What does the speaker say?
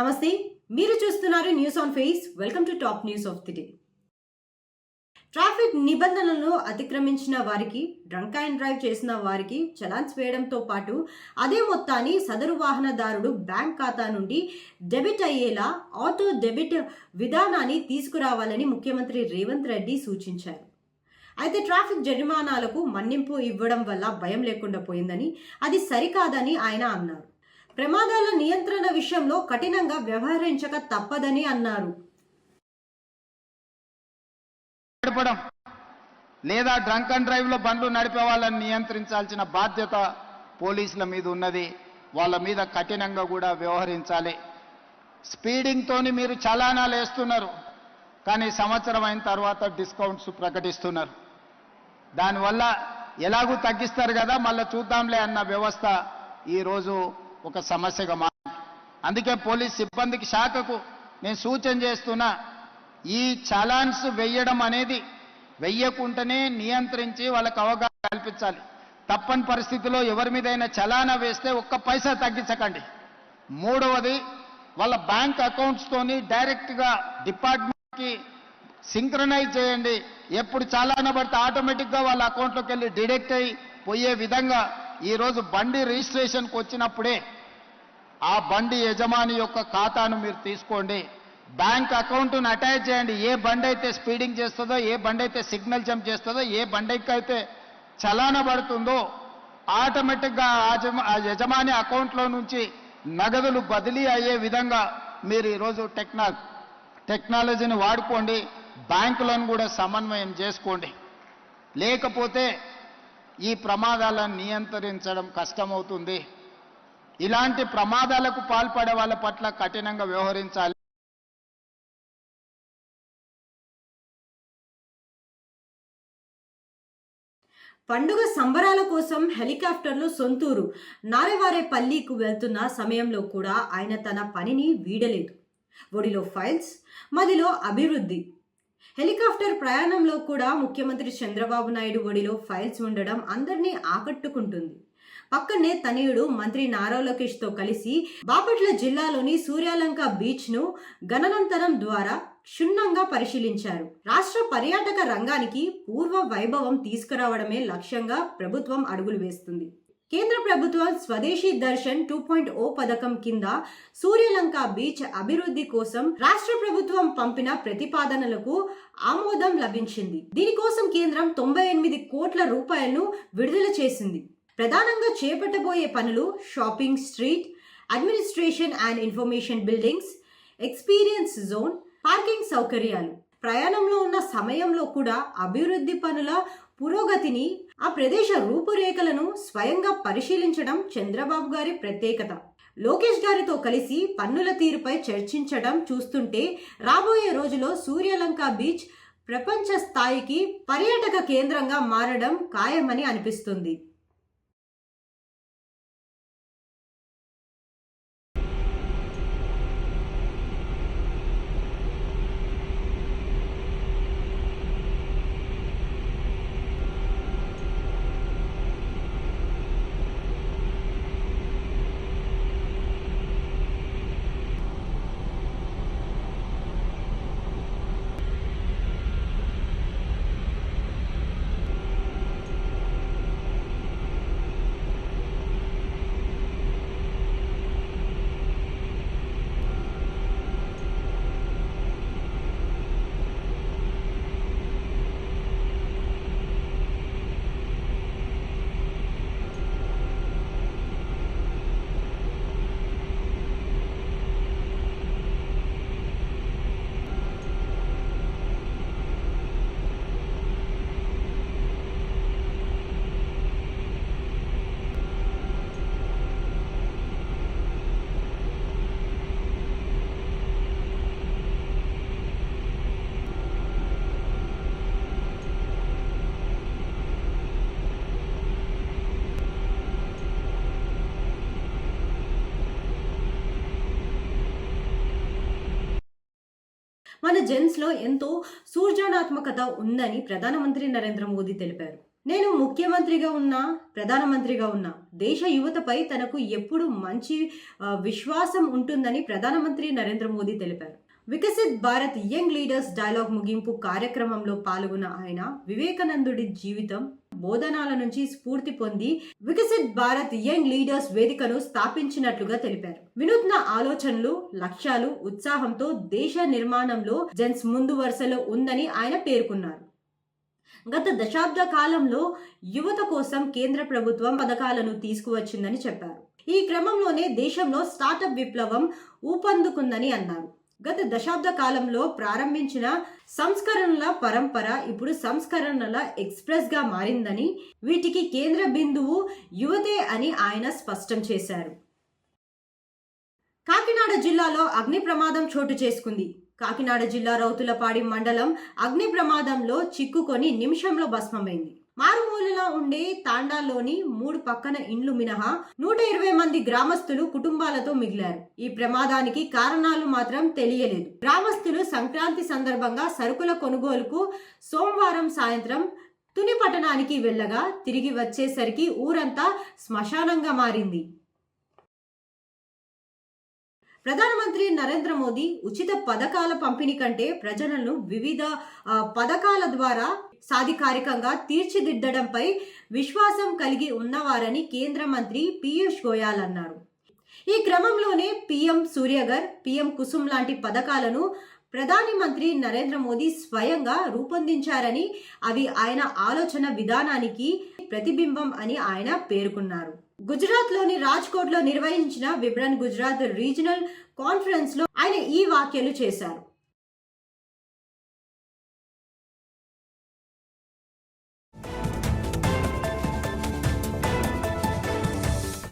నమస్తే మీరు చూస్తున్నారు news on face welcome to top news of the day traffic నిబంధనలను అతిక్రమించిన వారికి డ్రంక్ అండ్ డ్రైవ్ చేసిన వారికి చలాన్స్ వేయడంతో పాటు అదే మొత్తాన్ని సదరు వాహనదారుడు బ్యాంక్ ఖాతా నుండి డెబిట్ అయ్యేలా ఆటో డెబిట్ విధానాన్ని తీసుకురావాలని ముఖ్యమంత్రి రేవంత్ రెడ్డి సూచించారు. అయితే ట్రాఫిక్ జరిమానాలకు మన్నింపు ఇవ్వడం వల్ల భయం లేకుండా పోయిందని అది సరికాదని ఆయన అన్నారు. ప్రమాదాల నియంత్రణ విషయంలో కఠినంగా వ్యవహరించక తప్పదని అన్నారు. నడపడం లేదా డ్రంక్ అండ్ డ్రైవ్లో బండ్లు నడిపే వాళ్ళని నియంత్రించాల్సిన బాధ్యత పోలీసుల మీద ఉన్నది. వాళ్ళ మీద కఠినంగా కూడా వ్యవహరించాలి. స్పీడింగ్తోని మీరు చలానాలు వేస్తున్నారు. కానీ సంవత్సరం అయిన తర్వాత డిస్కౌంట్స్ ప్రకటిస్తున్నారు. దానివల్ల ఎలాగూ తగ్గిస్తారు కదా మళ్ళీ చూద్దాంలే అన్న వ్యవస్థ ఈరోజు ఒక సమస్యగా మారింది అందుకే పోలీస్ సిబ్బందికి శాఖకు నేను సూచన చేస్తున్నా ఈ చలాన్స్ వెయ్యడం అనేది వెయ్యకుండానే నియంత్రించి వాళ్ళకి అవగాహన కల్పించాలి. తప్పని పరిస్థితిలో ఎవరి మీదైనా చలానా వేస్తే ఒక్క పైసా తగ్గించకండి. మూడవది వాళ్ళ బ్యాంక్ అకౌంట్స్తోని డైరెక్ట్గా డిపార్ట్మెంట్కి సింక్రనైజ్ చేయండి. ఎప్పుడు చలానా పడితే ఆటోమేటిక్గా వాళ్ళ అకౌంట్లోకి వెళ్ళి డిడెక్ట్ అయి పోయే విధంగా ఈరోజు బండి రిజిస్ట్రేషన్కి వచ్చినప్పుడే బండి యజమాని యొక్క ఖాతాను మీరు తీసుకోండి. బ్యాంక్ అకౌంట్ను అటాచ్ చేయండి. ఏ బండి అయితే స్పీడింగ్ చేస్తుందో ఏ బండి అయితే సిగ్నల్ జంప్ చేస్తుందో ఏ బండికి అయితే చలాన పడుతుందో ఆటోమేటిక్గా ఆ ఆ యజమాని అకౌంట్లో నుంచి నగదులు బదిలీ అయ్యే విధంగా మీరు ఈరోజు టెక్నా టెక్నాలజీని వాడుకోండి. బ్యాంకులను కూడా సమన్వయం చేసుకోండి. లేకపోతే ఈ ప్రమాదాలను నియంత్రించడం కష్టమవుతుంది. ఇలాంటి ప్రమాదాలకు పాల్పడే వాళ్ళ పట్ల కఠినంగా వ్యవహరించాలి. పండుగ సంబరాల కోసం హెలికాప్టర్లు సొంతూరు నారెవారేపల్లికు వెళ్తున్న సమయంలో కూడా ఆయన తన పనిని వీడలేదు. ఒడిలో ఫైల్స్ మదిలో అభివృద్ధి. హెలికాప్టర్ ప్రయాణంలో కూడా ముఖ్యమంత్రి చంద్రబాబు నాయుడు ఒడిలో ఫైల్స్ ఉండడం అందరినీ ఆకట్టుకుంటుంది. పక్కనే తనయుడు మంత్రి నారా లోకేష్తో కలిసి బాపట్ల జిల్లాలోని సూర్యాలంక బీచ్ను గణనంతరం ద్వారా క్షుణ్ణంగా పరిశీలించారు. రాష్ట్ర పర్యాటక రంగానికి పూర్వ వైభవం తీసుకురావడమే లక్ష్యంగా ప్రభుత్వం అడుగులు వేస్తుంది. కేంద్ర ప్రభుత్వం స్వదేశీ దర్శన్ టూ పాయింట్ ఓ పథకం కింద సూర్యలంక బీచ్ అభివృద్ధి కోసం రాష్ట్ర ప్రభుత్వం పంపిన ప్రతిపాదనలకు ఆమోదం లభించింది. దీనికోసం కేంద్రం తొంభై ఎనిమిది కోట్ల రూపాయలను విడుదల చేసింది. ప్రధానంగా చేపట్టబోయే పనులు shopping street administration and information buildings experience zone parking సౌకర్యాలు. ప్రయాణంలో ఉన్న సమయంలో కూడా అభివృద్ధి పనుల పురోగతిని ఆ ప్రదేశ రూపురేఖలను స్వయంగా పరిశీలించడం చంద్రబాబు గారి ప్రత్యేకత. లోకేష్ గారితో కలిసి పన్నుల తీరుపై చర్చించడం చూస్తుంటే రాబోయే రోజులో సూర్యలంక బీచ్ ప్రపంచ స్థాయికి పర్యాటక కేంద్రంగా మారడం ఖాయమని అనిపిస్తుంది. మన జెన్స్లో ఎంతో సూర్జనాత్మకత ఉందని ప్రధానమంత్రి నరేంద్ర మోదీ తెలిపారు. నేను ముఖ్యమంత్రిగా ఉన్నా ప్రధానమంత్రిగా ఉన్నా దేశ యువతపై తనకు ఎప్పుడు మంచి విశ్వాసం ఉంటుందని ప్రధానమంత్రి నరేంద్ర మోదీ తెలిపారు. Viksit Bharat young leaders dialogue ముగింపు కార్యక్రమంలో పాల్గొన్న ఆయన వివేకానందుడి జీవితం బోధనాల నుంచి స్ఫూర్తి పొంది వికసిత్ భారత్ యంగ్ లీడర్స్ వేదికను స్థాపించినట్లుగా తెలిపారు. వినూత్న ఆలోచనలు లక్ష్యాలు ఉత్సాహంతో దేశ నిర్మాణంలో జెన్స్ ముందు వరుసలో ఉందని ఆయన పేర్కొన్నారు. గత దశాబ్ద కాలంలో యువత కోసం కేంద్ర ప్రభుత్వం పథకాలను తీసుకువచ్చిందని చెప్పారు. ఈ క్రమంలోనే దేశంలో స్టార్టప్ విప్లవం ఊపందుకుందని అన్నారు. గత దశాబ్ద కాలంలో ప్రారంభించిన సంస్కరణల పరంపర ఇప్పుడు సంస్కరణల ఎక్స్ప్రెస్గా మారిందని వీటికి కేంద్ర బిందువు యువతే అని ఆయన స్పష్టం చేశారు. కాకినాడ జిల్లాలో అగ్ని ప్రమాదం చోటు చేసుకుంది. కాకినాడ జిల్లా రౌతులపాడి మండలం అగ్ని ప్రమాదంలో చిక్కుకొని నిమిషంలో భస్మమైంది. మారుమూలలో ఉండే తాండాల్లోని మూడు పక్కన ఇండ్లు మినహా నూట ఇరవై మంది గ్రామస్తులు కుటుంబాలతో మిగిలారు. ఈ ప్రమాదానికి కారణాలు మాత్రం తెలియలేదు. గ్రామస్తులు సంక్రాంతి సందర్భంగా సరుకుల కొనుగోలుకు సోమవారం సాయంత్రం తుని పట్టణానికి వెళ్ళగా తిరిగి వచ్చేసరికి ఊరంతా శ్మశానంగా మారింది. ప్రధానమంత్రి నరేంద్ర మోదీ ఉచిత పథకాల పంపిణీ కంటే ప్రజలను వివిధ పథకాల ద్వారా సాధికారికంగా తీర్చిదిద్దడంపై విశ్వాసం కలిగి ఉన్నవారని కేంద్ర మంత్రి పీయూష్ గోయల్ అన్నారు. ఈ క్రమంలోనే పీఎం సూర్యగర్ పీఎం కుసుమ్ లాంటి పథకాలను ప్రధాని మంత్రి నరేంద్ర మోదీ స్వయంగా రూపొందించారని అవి ఆయన ఆలోచన విధానానికి ప్రతిబింబం అని ఆయన పేర్కొన్నారు. గుజరాత్లోని రాజ్కోట్లో నిర్వహించిన విబ్రన్ గుజరాత్ రీజనల్ కాన్ఫరెన్స్లో ఆయన ఈ వ్యాఖ్యలు చేశారు.